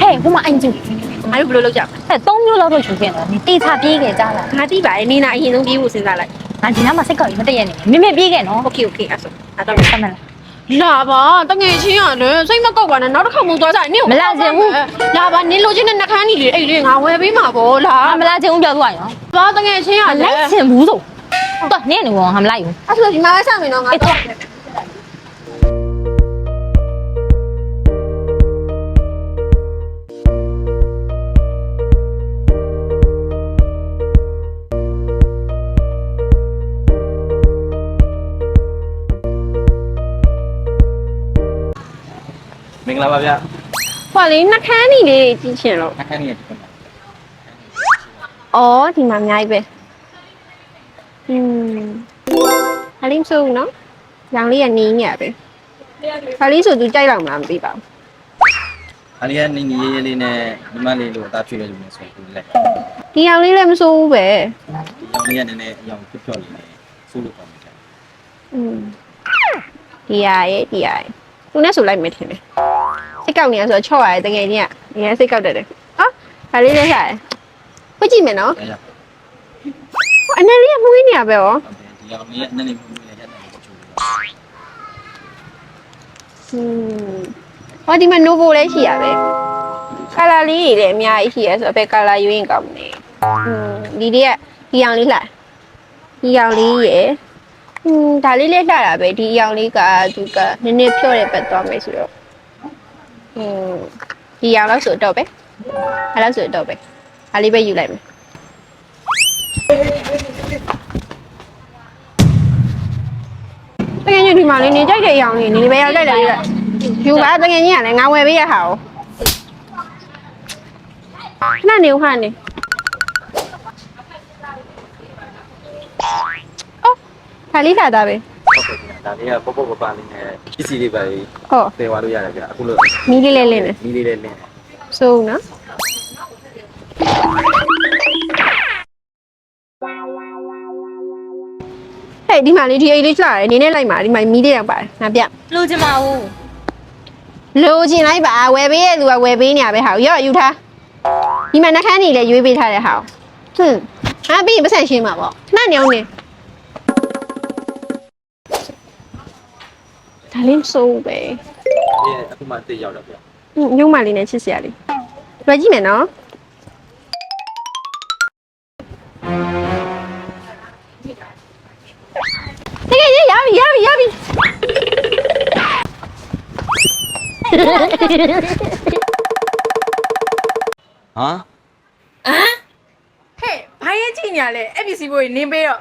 ဟဲ့ဟိုမှာအင်ဂျင် အားတို့ဘယ်လိုလုပ်ကြမ ဟဲ့၃မျိုးလောက်တော့ယူခဲ့တယ်တေချာပြေးခဲ့ကြလား လဲငါတိပါတယ်နေနာအရင်ဆုံးပြေးဖို့စဉ်းစားလိုက် ငါဒီနားမှာစိတ်ကောက်ရင်မတည့်ရနေမြင်မြင်ပြေးခဲ့နော် โอเคโอเคအဲ့ဆိုအဲ့တော့ ဆက်မလား လာပါတငယ်ချင်းရတယ်စိတ်မကောက်ပါနဲ့နောက်တစ်ခါမှသွားကြနင့် မလာချင်ဘူး လာပါနင်လိုချင်တဲ့နှခမ်းကြီးလေအဲ့လေငါဝယ်ပေးမှာပေါ့လာ ဟာမလာချင်ဘူးပြောသွားရော ပါတငယ်ချင်းရ မ လေ လိုက်ချင်ဘူးဆိုတော့နင်းနေဘောဟာမလိုက်ဘူး အဲ့ဆိုဒီမှာပဲဆက်မယ်နော်ငါ အေးတော့ င်္ဂလာပါဗျာ ဟောလေနှခမ်းကြီးလေးကြည့်ချင်လို့ အခန်းကြီးဒီမှာ အော်ဒီမှာအများကြီးပဲอืมဟာလိမဆိုးနော်ရောင်လေးကနေညက်ပဲဟာလိဆိုသူကြိုက်လောက်မလားမသိပါဘူး အလီယာနေနေရေးရေးလေးနဲ့ညီမလေးလိုအသားဖြည့်ရလို့ဆိုပြီးလက် ဒီရောင်လေးလည်းမဆိုးဘူးပဲ ဒီရောင်လေးကနည်းနည်းအရောင်ဖြည့်ဖြော်လေးနဲ့စိုးလို့ကောင်းတယ် อืมဒီရရဲ့ဒီရရဲ့သူနဲ့ဆိုလိုက်မယ်ထင်တယ်စိ တ်ကောက်နေရဆိုတော့ချော့ရတယ်တကယ်ကြီးကအရင်စိတ်ကောက်တတ်တယ်ဟာဒါလေးလည်းရတယ်ဖွင့်ကြည့်မယ်နော်ရအနယ်လေးကမှုင်းနေရပဲရောပါတယ်ဒီကောင်ကြီးကနည်းနည်းပူနေရတယ်တချို့ဟွန်းဟောဒီမှာ Novo လည်းရှိရပဲ color လေးတွေလည်းအများကြီးရှိရဆိုတော့ဘယ် color ရွေးရင်ကောင်းမလဲဟွန်းဒီတည်းကဒီအောင်လေးလှဒီအောင်လေးရယ်ဟွန်းဒါလေးလည်းလှတာပဲဒီအောင်လေးကသူကနည်းနည်းဖြော့တဲ့ပတ်သွားမယ်ဆိုတော့ อืมဒီရောင်လို့ဆိုတော့ပဲအဲ့လို့ဆိုတော့ပဲဒါလေးပဲယူလိုက်မယ်တကယ်ကြီးဒီမှာလေးနေကြိုက်တဲ့ရောင်လေးနေပဲရောက်ကြိုက်တယ်ယူပါတကယ်ကြီးကလည်းငါဝယ်ပေးရဟာ哦ခဏနေဦးခဏနေအော်ခါလေးလာတာပဲ ဟုတ်ကဲ့ဒါလေးကပေါ့ပေါ့ပပလေးနဲ့ပစ္စည်းလေးပဲဟောသယ်သွားလို့ရတယ်ဗျအခုလို့မီးလေးလေးလင်းနေမီးလေးလေးလင်းဆိုးနော်ဟဲ့ဒီမှာလေးဒီအိတ်လေးချလာတယ်နေနဲ့လိုက်ပါဒီမှာမီးလေးရောက်ပါတယ်ငါပြလူချင်ပါဘူးလိုချင်လိုက်ပါဝယ်ပေးရဲ့သူကဝယ်ပေးနေရပဲဟာရော့ယူထားဒီမှာနှခမ်းနေလဲရွေးပေးထားတဲ့ဟာဟွန်းဟာပြီးရင်ပတ်စံရှင်းမှာပေါ့ခဏနေအောင်နေ လေးမစိုးဘူးပဲဒီအခုမှတစ်ရောက်တော့ဗျဟွန်းညုံမလေးနဲ့ချစ်စရာလေးလွယ်ကြည့်မယ်နော်တကယ်ရရပြီရပြီရပြီဟာဟဲ့ဘာရဲ့ကြည့်ညာလဲအဲ့ပစ္စည်းဘိုးကြီးနင်းပေးတော့